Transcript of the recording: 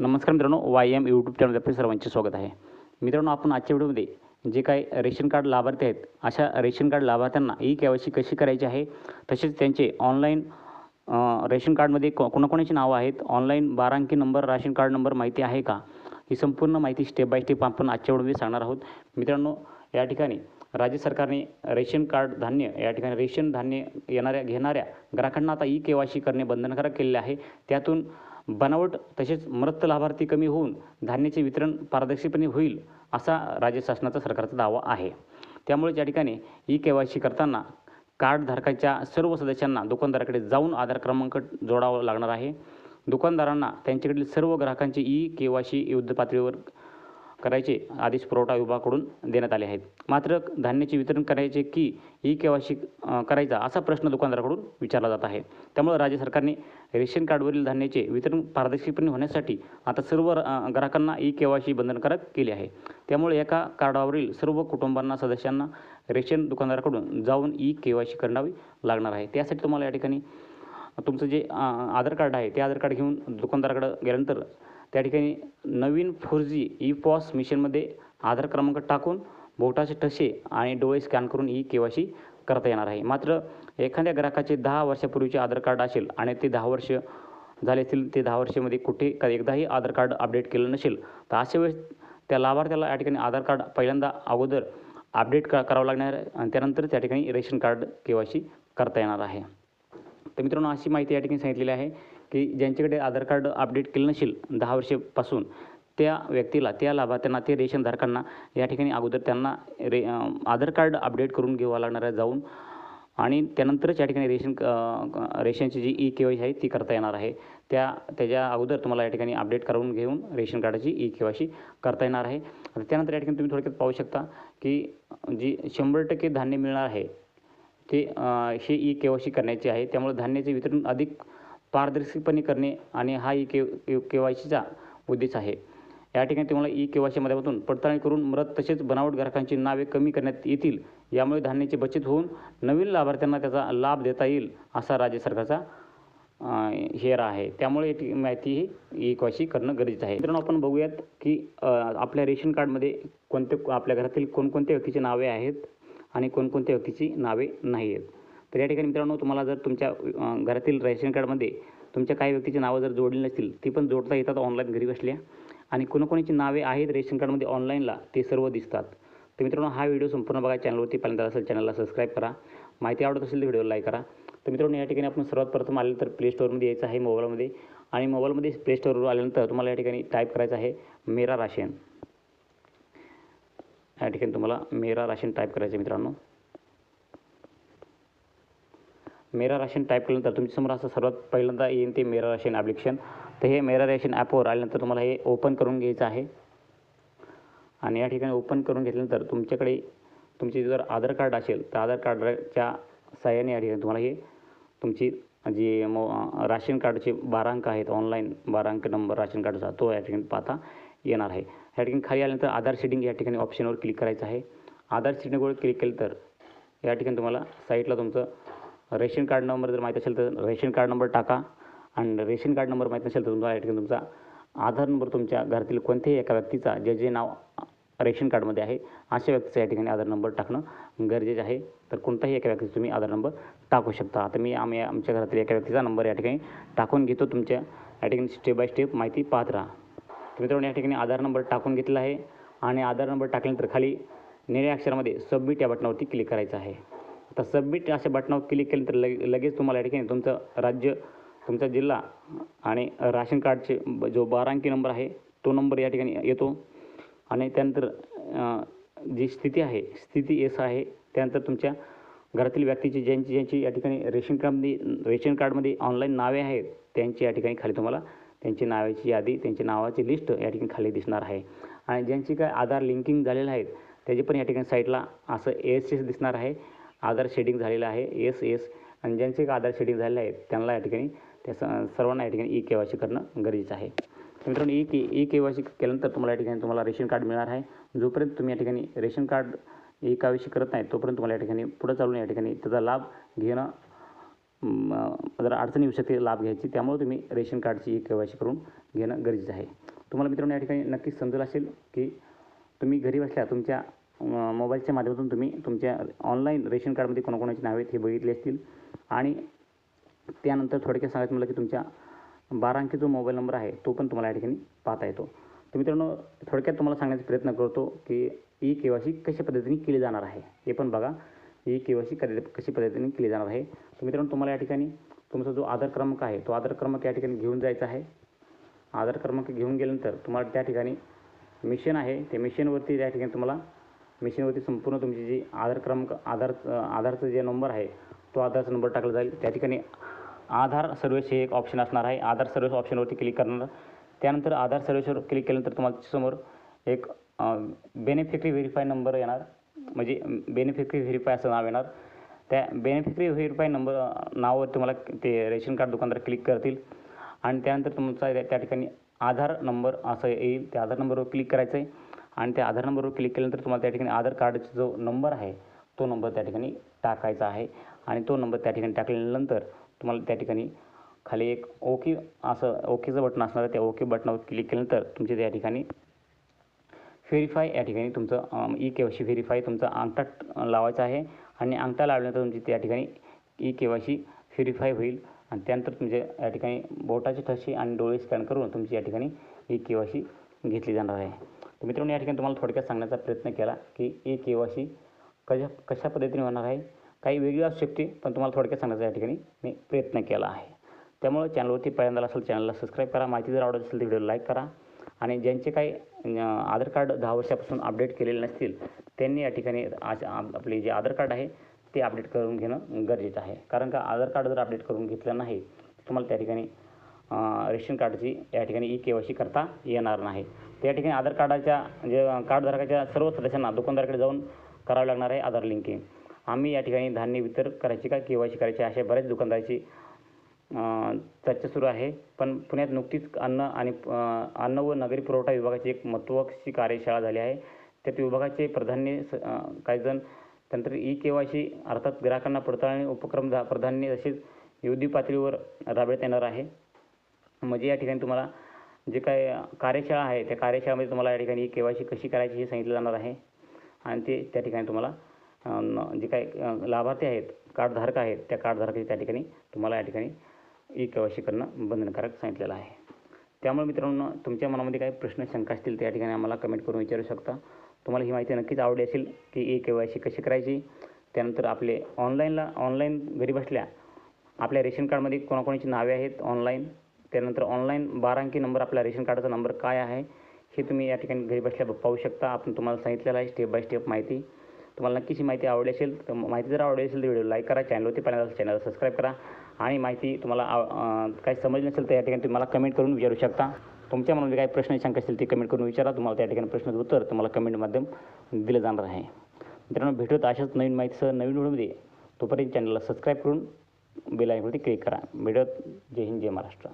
नमस्कार मित्रांनो Y M YouTube channel आपले सर्वांचे स्वागत आहे. मित्रांनो आपण आजच्या व्हिडिओमध्ये जे काही रेशन कार्ड लाभार्थी आहेत अशा रेशन कार्ड लाभार्थ्यांना ई के वाय सी कशी करायची आहे तसेच त्यांचे ऑनलाईन रेशन कार्डमध्ये को कोणाकोणाची नावं आहेत ऑनलाईन बारा अंकी नंबर राशन कार्ड नंबर माहिती आहे का? ही संपूर्ण माहिती स्टेप बाय स्टेप आपण आजच्या व्हिडिओमध्ये सांगणार आहोत. मित्रांनो या ठिकाणी राज्य सरकारने रेशन कार्ड धान्य या ठिकाणी रेशन धान्य येणाऱ्या घेणाऱ्या ग्राहकांना आता ई के वाय सी करणे बंधनकारक केलेले आहे. त्यातून बनावट तसेच मृत लाभार्थी कमी होऊन धान्याचे वितरण पारदर्शकपणे होईल असा राज्य शासनाचा सरकारचा दावा आहे. त्यामुळे या ठिकाणी ई के वाय सी करताना कार्डधारकाच्या सर्व सदस्यांना दुकानदाराकडे जाऊन आधार क्रमांक जोडावा लागणार आहे. दुकानदारांना त्यांच्याकडील सर्व ग्राहकांची ई के वाय सी युद्ध पातळीवर करायचे आदेश पुरवठा विभागाकडून देण्यात आले आहेत. मात्र धान्याचे वितरण करायचे की ई केवायसी सी करायचा असा प्रश्न दुकानदाराकडून विचारला जात आहे. त्यामुळे राज्य सरकारने रेशन कार्डवरील धान्याचे वितरण पारदर्शकपणे होण्यासाठी आता सर्व ग्राहकांना ई के वाय सी बंधनकारक केली आहे. त्यामुळे एका कार्डावरील सर्व कुटुंबांना सदस्यांना रेशन दुकानदाराकडून जाऊन ई के वाय सी करावी लागणार आहे. त्यासाठी तुम्हाला या ठिकाणी तुमचं जे आधार कार्ड आहे ते आधार कार्ड घेऊन दुकानदाराकडं गेल्यानंतर त्या ठिकाणी नवीन फोर जी ई पॉस मिशनमध्ये आधार क्रमांक टाकून बोटाचे ठसे आणि डोळे स्कॅन करून ई के वाय सी करता येणार आहे. मात्र एखाद्या ग्राहकाचे दहा वर्षापूर्वीचे आधार कार्ड असेल आणि ते दहा वर्ष झाले असतील ते दहा वर्षामध्ये कुठे का एकदाही आधार कार्ड अपडेट केलं नसेल तर अशा वेळेस त्या लाभार्थ्याला या ठिकाणी आधार कार्ड पहिल्यांदा अगोदर अपडेट क करावं लागणार आहे आणि त्यानंतर त्या ठिकाणी ration card K Y C करता येणार आहे. तर मित्रांनो अशी माहिती या ठिकाणी सांगितलेली आहे. की ज्यांच्याकडे आधार कार्ड अपडेट केलं नसेल दहा वर्षापासून त्या व्यक्तीला त्या लाभार्थ्यांना ते रेशनधारकांना या ठिकाणी अगोदर त्यांना रे आधार कार्ड अपडेट करून घ्यावा लागणार आहे जाऊन. आणि त्यानंतरच या ठिकाणी रेशन रेशनची जी ई के वाय सी आहे ती करता येणार आहे. त्या त्याच्या अगोदर तुम्हाला या ठिकाणी अपडेट करून घेऊन रेशन कार्डाची ई के वाय सी करता येणार आहे. आता त्यानंतर या ठिकाणी तुम्ही थोडक्यात पाहू शकता की जी शंभर टक्के धान्य मिळणार आहे ते हे ई के वाय सी करण्याचे आहे. त्यामुळे धान्याचे वितरण अधिक पारदर्शकपणे करणे आणि हा ई के के वाय सीचा उद्देश आहे. या ठिकाणी तुम्हाला ई के वाय सी माध्यमातून पडताळणी करून मृत तसेच बनावट ग्राहकांची नावे कमी करण्यात येतील यामुळे धान्याची बचत होऊन नवीन लाभार्थ्यांना त्याचा लाभ देता येईल असा राज्य सरकारचा हेरा हेर आहे. त्यामुळे ती माहिती ही ई के वाय सी करणं गरजेचं आहे. मित्रांनो आपण बघूयात की आपल्या रेशन कार्डमध्ये कोणते आपल्या घरातील कोणकोणत्या व्यक्तीची नावे आहेत आणि कोणकोणत्या व्यक्तीची नावे नाही आहेत तर या ठिकाणी मित्रांनो तुम्हाला जर तुमच्या घरातील रेशन कार्डमध्ये तुमच्या काही व्यक्तीची नावं जर जोडली नसतील ती पण जोडता येतात ऑनलाईन घरी बसल्या. आणि कोणाकोणाची नावे आहेत रेशन कार्डमध्ये ऑनलाईनला ते सर्व दिसतात. तर मित्रांनो हा व्हिडिओ संपूर्ण बघा चॅनलवरती पहिल्यांदा असेल चॅनलला सबस्क्राईब करा. माहिती आवडत असेल तर व्हिडिओला लाईक करा. तर मित्रांनो या ठिकाणी आपण सर्वात प्रथम आले तर प्ले स्टोअरमध्ये यायचं आहे मोबाईलमध्ये. आणि मोबाईलमध्ये प्ले स्टोअरवर आल्यानंतर तुम्हाला या ठिकाणी टाईप करायचं आहे मेरा राशन. या ठिकाणी तुम्हाला मेरा राशन टाईप करायचं आहे मित्रांनो. मेरा राशन टाईप केल्यानंतर तुमच्यासमोर असं सर्वात पहिल्यांदा येईन ते मेरा राशन ॲप्लिकेशन तर हे मेरा राशन ॲपवर आल्यानंतर तुम्हाला हे ओपन करून घ्यायचं आहे. आणि या ठिकाणी ओपन करून घेतल्यानंतर तुमच्याकडे तुमचे जर आधार कार्ड असेल तर आधार कार्डच्या सहाय्याने या ठिकाणी तुम्हाला हे तुमची जी मो राशन कार्डचे बारा अंक आहेत ऑनलाईन बारा अंक नंबर राशन कार्डचा तो या ठिकाणी पाहता येणार आहे. या ठिकाणी खाली आल्यानंतर आधार शेडिंग या ठिकाणी ऑप्शनवर क्लिक करायचं आहे. आधार शेडिंगवर क्लिक केलं तर या ठिकाणी तुम्हाला साईटला तुमचं रेशन कार्ड नंबर जर माहीत असेल तर रेशन कार्ड नंबर टाका. आणि रेशन कार्ड नंबर माहीत नसेल तर तुमचा या ठिकाणी तुमचा आधार नंबर तुमच्या घरातील कोणत्याही एका व्यक्तीचा जे जे नाव रेशन कार्डमध्ये आहे अशा व्यक्तीचा या ठिकाणी आधार नंबर टाकणं गरजेचं आहे. तर कोणताही एका व्यक्तीचा तुम्ही आधार नंबर टाकू शकता. आता मी आम्ही आमच्या घरातील एका व्यक्तीचा नंबर या ठिकाणी टाकून घेतो. तुमच्या या ठिकाणी स्टेप बाय स्टेप माहिती पाहत राहा. तर मित्रांनो या ठिकाणी आधार नंबर टाकून घेतला आहे. आणि आधार नंबर टाकल्यानंतर खाली निळ्या अक्षरामध्ये सबमिट या बटनावरती क्लिक करायचं आहे. आता सबमिट अशा बटनावर क्लिक केल्यानंतर लगे लगेच तुम्हाला या ठिकाणी तुमचं राज्य तुमचा जिल्हा आणि राशन कार्डचे ब- जो बारा अंकी नंबर आहे तो नंबर या ठिकाणी येतो. आणि त्यानंतर जी स्थिती आहे स्थिती एस आहे त्यानंतर तुमच्या घरातील व्यक्तीची ज्यांची ज्यांची या ठिकाणी रेशन कार्डमध्ये रेशन कार्डमध्ये ऑनलाईन नावे आहेत त्यांची या ठिकाणी खाली तुम्हाला त्यांची नावाची यादी त्यांची नावाची लिस्ट या ठिकाणी खाली दिसणार आहे. आणि ज्यांची काय आधार लिंकिंग झालेलं आहेत त्याची पण या ठिकाणी साईटला असं एस एस दिसणार आहे. आधार शेडिंग झालेलं आहे. एस एस आणि ज्यांचे आधार शेडिंग झालेले आहेत त्यांना या ठिकाणी त्या स- सर्वांना या ठिकाणी ई के वाय सी करणं गरजेचं आहे. मित्रांनो E K E K Y C केल्यानंतर तुम्हाला या ठिकाणी तुम्हाला रेशन कार्ड मिळणार आहे. जोपर्यंत तुम्ही या ठिकाणी ration card E K Y C करत नाही तोपर्यंत तुम्हाला या ठिकाणी पुढं चालून या ठिकाणी त्याचा लाभ घेणं जर जरा अडचण येऊ शकते लाभ घ्यायची. त्यामुळे तुम्ही रेशन कार्डची ई के वाय सी करून घेणं गरजेचं आहे. तुम्हाला मित्रांनो या ठिकाणी नक्कीच समजलं असेल की तुम्ही घरी बसल्या तुमच्या मोबाईलच्या माध्यमातून तुम्ही तुमच्या ऑनलाईन रेशन कार्डमध्ये कोणाकोणाची नावे आहेत हे बघितले असतील. आणि त्यानंतर थोडक्यात सांगायचं म्हटलं की तुमच्या बारा अंकी जो मोबाईल नंबर आहे तो पण तुम्हाला या ठिकाणी पाहता येतो. तर मित्रांनो थोडक्यात तुम्हाला सांगण्याचा प्रयत्न करतो की ई के वाय सी कशा पद्धतीने केली जाणार आहे हे पण बघा. ई के वाय सी कशी पद्धतीने केली जाणार आहे. तर मित्रांनो तुम्हाला या ठिकाणी तुमचा जो आधार क्रमांक आहे तो आधार क्रमांक या ठिकाणी घेऊन जायचा आहे. आधार क्रमांक घेऊन गेल्यानंतर तुम्हाला त्या ठिकाणी मिशन आहे. त्या मिशनवरती त्या ठिकाणी तुम्हाला मिशनवरती संपूर्ण तुमची जी आधार क्रमांक आधार आधारचा जे नंबर आहे तो आधारचा नंबर टाकला जाईल. त्या ठिकाणी आधार सर्व्हिस हे एक ऑप्शन असणार आहे. आधार सर्व्हिस ऑप्शनवरती क्लिक करणार. त्यानंतर आधार सर्व्हिसवर क्लिक केल्यानंतर तुम्हाला समोर एक बेनिफिटरी व्हेरीफाय नंबर येणार. म्हणजे बेनिफिटरी व्हेरीफाय असं नाव येणार. त्या बेनिफिकरी व्हेरीफाय नंबर नावावर तुम्हाला ते रेशन कार्ड दुकानदार क्लिक करतील. आणि त्यानंतर तुमचा त्या ठिकाणी आधार नंबर असं येईल. त्या आधार नंबरवर क्लिक करायचं आहे आणि त्या आधार नंबरवर क्लिक केल्यानंतर तुम्हाला त्या ठिकाणी आधार कार्डचा जो नंबर आहे तो नंबर त्या ठिकाणी टाकायचा आहे. आणि तो नंबर त्या ठिकाणी टाकल्यानंतर तुम्हाला त्या ठिकाणी खाली एक ओके असं ओकेचं बटन असणार आहे. त्या ओके बटनावर क्लिक केल्यानंतर तुमचे त्या ठिकाणी व्हेरीफाय या ठिकाणी तुमचं E K Y C verify तुमचा अंगठा लावायचा आहे. आणि अंगठा लावल्यानंतर तुमची त्या ठिकाणी E K Y C verify होईल. आणि त्यानंतर तुमचे या ठिकाणी बोटाचे ठसे आणि डोळे स्कॅन करून तुमची या ठिकाणी ई के वाय सी घेतली जाणार आहे. तर मित्रांनो या ठिकाणी तुम्हाला थोडक्यात सांगण्याचा प्रयत्न केला की ई के वाय सी कशा कशा पद्धतीने होणार आहे? काही वेगळी असू शकते पण तुम्हाला थोडक्यात सांगण्याचा या ठिकाणी मी प्रयत्न केला आहे. त्यामुळे चॅनलवरती पहिल्यांदा असेल चॅनलला सबस्क्राईब करा. माहिती जर आवडत असेल तर व्हिडिओ लाईक करा. आणि ज्यांचे काही आधार कार्ड दहा वर्षापासून अपडेट केलेले नसतील त्यांनी या ठिकाणी आज आपले जे आधार कार्ड आहे ते अपडेट करून घेणं गरजेचं आहे. कारण का आधार कार्ड जर अपडेट करून घेतलं नाही तर तुम्हाला त्या ठिकाणी रेशन कार्डची या ठिकाणी ई के वाय सी करता येणार नाही. त्या ठिकाणी आधार कार्डाच्या म्हणजे, जे कार्डधारकाच्या सर्व सदस्यांना दुकानदाराकडे जाऊन करावं लागणार आहे आधार लिंकिंग आम्ही या ठिकाणी धान्य वितरण करायची का के वाय सी करायची अशा बऱ्याच दुकानदाराची चर्चा सुरू आहे. पण पुण्यात नुकतीच अन्न आणि अन्न व नगरी पुरवठा विभागाची एक महत्त्वाची कार्यशाळा झाली आहे. त्यात विभागाचे प्राधान्य स- काही जण त्यानंतर ई के वाय सी अर्थात ग्राहकांना पडताळणी उपक्रम धा- प्राधान्य तसेच युद्धी पातळीवर राबवण्यात येणार आहे. म्हणजे या ठिकाणी तुम्हाला जे काय कार्यशाळा आहे त्या कार्यशाळेमध्ये तुम्हाला या ठिकाणी के वाय सी कशी करायची हे सांगितलं जाणार आहे. आणि ते त्या ठिकाणी तुम्हाला जे काय लाभार्थी आहेत कार्डधारक आहेत त्या कार्डधारकाची त्या ठिकाणी तुम्हाला या ठिकाणी ई के वाय सी करणं बंधनकारक सांगितलेलं आहे. त्यामुळे मित्रांनो तुमच्या मनामध्ये काही प्रश्न शंका असतील त्या ठिकाणी आम्हाला कमेंट करून विचारू शकता. तुम्हाला ही माहिती नक्कीच आवडली असेल की ई के वाय सी कशी करायची त्यानंतर आपले ऑनलाईनला ऑनलाईन घरी बसल्या आपल्या रेशन कार्डमध्ये कोणाकोणाची नावे आहेत ऑनलाईन त्यानंतर ऑनलाईन बारा अंकी नंबर आपल्या रेशन कार्डाचा नंबर काय आहे हे तुम्ही या ठिकाणी घरी बसल्या पाहू शकता. आपण तुम्हाला सांगितलेलं आहे स्टेप बाय स्टेप माहिती. तुम्हाला नक्कीच ही माहिती आवडली असेल तर माहिती जर आवडली असेल तर व्हिडिओ लाईक करा चॅनलवरती पाहिजे चॅनलला सबस्क्राईब करा. आणि माहिती तुम्हाला काही समजली नसेल तर या ठिकाणी तुम्ही मला कमेंट करून विचारू शकता. तुमच्या मनामध्ये काही प्रश्न शंका असतील ते कमेंट करून विचारा. तुम्हाला त्या ठिकाणी प्रश्नाचं उत्तर तुम्हाला कमेंट माध्यम दिलं जाणार आहे. मित्रांनो भेटूत अशाच नवीन माहितीसह नवीन व्हिडिओमध्ये. तोपर्यंत चॅनलला सबस्क्राईब करून बेल आयकॉनवरती क्लिक करा. भेटत जय हिंद जय महाराष्ट्र.